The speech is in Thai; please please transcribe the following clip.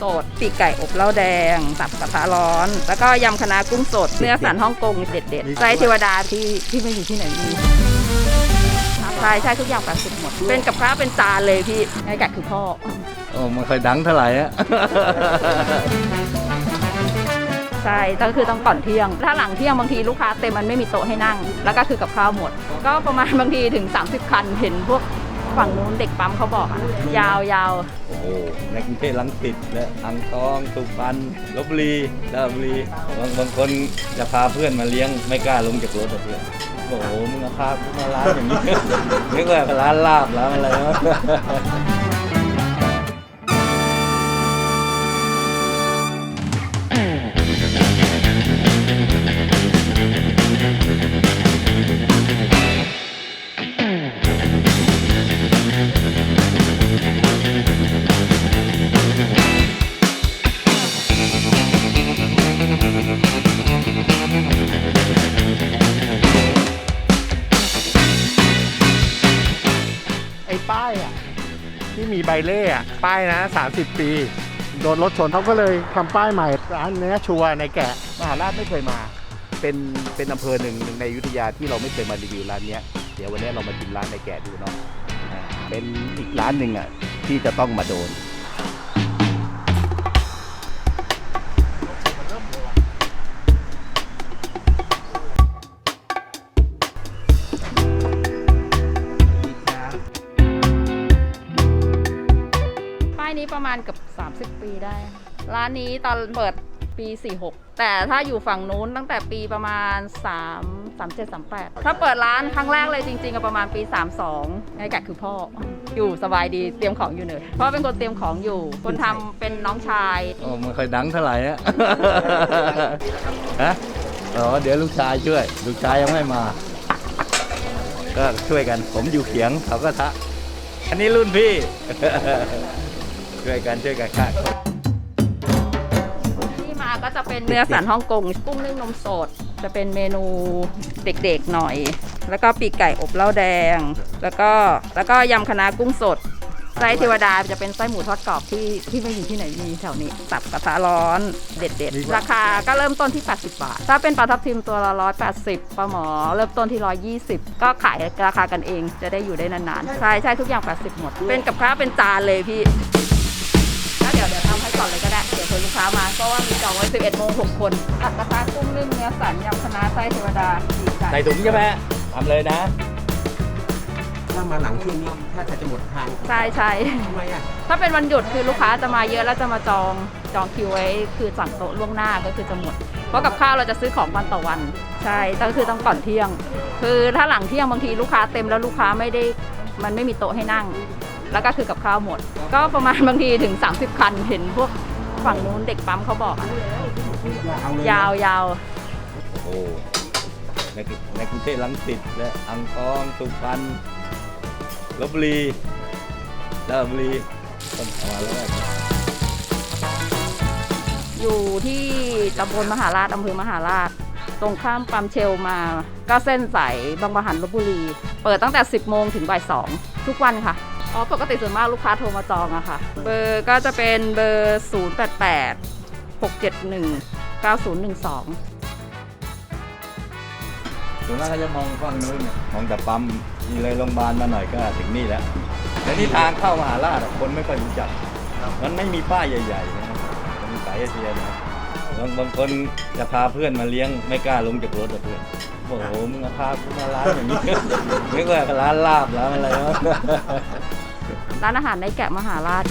สดปีกไก่อบเหล้าแดงตับกระทะร้อน แล้วก็ยำคะน้ากุ้งสด เนื้อสันฮ่องกงเด็ดๆไส้เทวดาที่ที่ไม่มีที่ไหนมีใช่ใช่ทุกอย่างแปดสิบหมด เป็นกับข้าวเป็นจานเลยพี่ไอ้ไก่คือพ่อโอ้มันเคยดังเท่าไหร่อะใช่ก็คือต้องก่อนเที่ยง ถ้าหลังเที่ยงบางทีลูกค้าเต็มมันไม่มีโต๊ะให้นั่ง แล้วก็คือกับข้าวหมด ก็ประมาณบางทีถึง 30 คันเห็นพวก ฝั่งนู้นเด็กปั๊มเขาบอกอะยาวยาวโอ้โหในกรุงเทพลังติดและอังทองสุพรรณลบบุรีราชบุรีบางบางคนจะพาเพื่อนมาเลี้ยงไม่กล้าลงจากรถอะเพื่อนบอกโอ้โหมึงเอาพากูมาร้านอย่างนี้ นึกว่าร้านลาบร้านอะไรวะ ไอ้ป้ายอะ ที่มีใบเล่อะป้ายนะ 30 ปี โดนรถชนเขาก็เลยทำป้ายใหม่ร้านเนื้อชัวร์ในแกะมหาราชไม่เคยมา เป็นเป็นอำเภอหนึ่งหนึ่งในอยุธยาที่เราไม่เคยมารีวิวร้านเนี้ยเดี๋ยววันนี้เรามาชิมร้านในแกะดูเนาะเป็นอีกร้านหนึ่งอะที่จะต้องมาโดนายนี้ประมาณเกับ30 ปีได้ ร้านนี้ตอนเปิดปี 46 แต่ถ้าอยู่ฝั่งนู้นตั้งแต่ปีประมาณ 3 37 38 ถ้าเปิดร้านครั้งแรกเลยจริงๆก็ประมาณปี 32ไอ้แกะคือพ่อ อยู่สบายดีเตรียมของอยู่เนอยพ่อเป็นคนเตรียมของอยู่ คนทำเป็นน้องชาย โอ้มันเคยดังเท่าไหร่อะฮะอ๋อเดี๋ยวลูกชายช่วย ลูกชายยังไม่มา ก็ช่วยกัน ผมอยู่เขียงเขาก็ทะ อันนี้รุ่นพี่ ช่วยกันช่วยกันค่ะที่มาก็จะเป็นเนื้อสันฮ่องกงกุ้งนึ่งนมสด จะเป็นเมนูเด็กๆหน่อย แล้วก็ปีกไก่อบเหล้าแดง แล้วก็แล้วก็ยำคะน้ากุ้งสดไส้เทวดาจะเป็นไส้หมูทอดกรอบที่ที่ไม่มีที่ไหนมีแถวนี้สับกระทะร้อนเด็ดๆ ราคาก็เริ่มต้นที่ 80 บาท ถ้าเป็นปลาทับทิมตัวละ180ปลาหมอ เริ่มต้นที่ 120 ก็ขายราคากันเองจะได้อยู่ได้นานๆ ใช่ใช่ทุกอย่าง 80 หมด เป็นกับข้าวเป็นจานเลยพี่ แล้วเดี๋ยวเดี๋ยวทำให้ก่อนเลยก็ได้ เดี๋ยวเผื่อลูกค้ามาเพราะว่ามีจองไว้11โมง6คนผัดกระทะกุ้งนึ่งเนื้อสันยำคะน้าไส้เทวดาดีใจใส่ถุงใช่ไหมทำเลยนะ ถ้ามาหลังช่วงนี้ถ้าจะหมดทางใช่ใช่ทำไมอะถ้าเป็นวันหยุดคือลูกค้าจะมาเยอะแล้วจะมาจองจองคิวไว้ คือสั่งโต๊ะล่วงหน้าก็คือจะหมด เพราะกับข้าวเราจะซื้อของวันต่อวัน ใช่ก็คือต้องก่อนเที่ยง คือถ้าหลังเที่ยงบางทีลูกค้าเต็มแล้วลูกค้าไม่ได้มันไม่มีโต๊ะให้นั่ง แล้วก็คือกับข้าวหมด ก็ประมาณบางทีถึง 30 คันเห็นพวกฝั่งนู้นเด็กปั๊มเขาบอกอะเอาเลยยาวยาวโอ้โหในกรุในกรุงเทพลังสิตและอังทองสุพรรณลบบุรีราชบุรีต้องเอามาแล้วอยู่ที่ตำบลมหาราชอำเภอมหาราช ตรงข้ามปั๊มเชลมา ก็เส้นสายบางประหันลบบุรี เปิดตั้งแต่ 10 โมงถึงบ่าย 2 ทุกวันค่ะ อ๋อ ปกติส่วนมากลูกค้าโทรมาจองอะค่ะ เบอร์ก็จะเป็นเบอร์ 088 671 9012 ส่วนมากเขาจะมองฝั่งนู้นเนี่ยมองแต่ปั๊มมีเลยโรงพยาบาลมาหน่อยก็ถึงนี่แล้วแต่นี่ทางเข้ามหาราชอะคนไม่ค่อยรู้จัก มันไม่มีป้ายใหญ่ๆนะมันมีสายเอเชียนะบางบางคนจะพาเพื่อนมาเลี้ยงไม่กล้าลงจากรถอะเพื่อนบอกโอ้โหมึงเอาพากูมาร้านอย่างนี้ นึกว่าร้านลาบร้านอะไรวะ ร้านอาหารในแกะมหาราช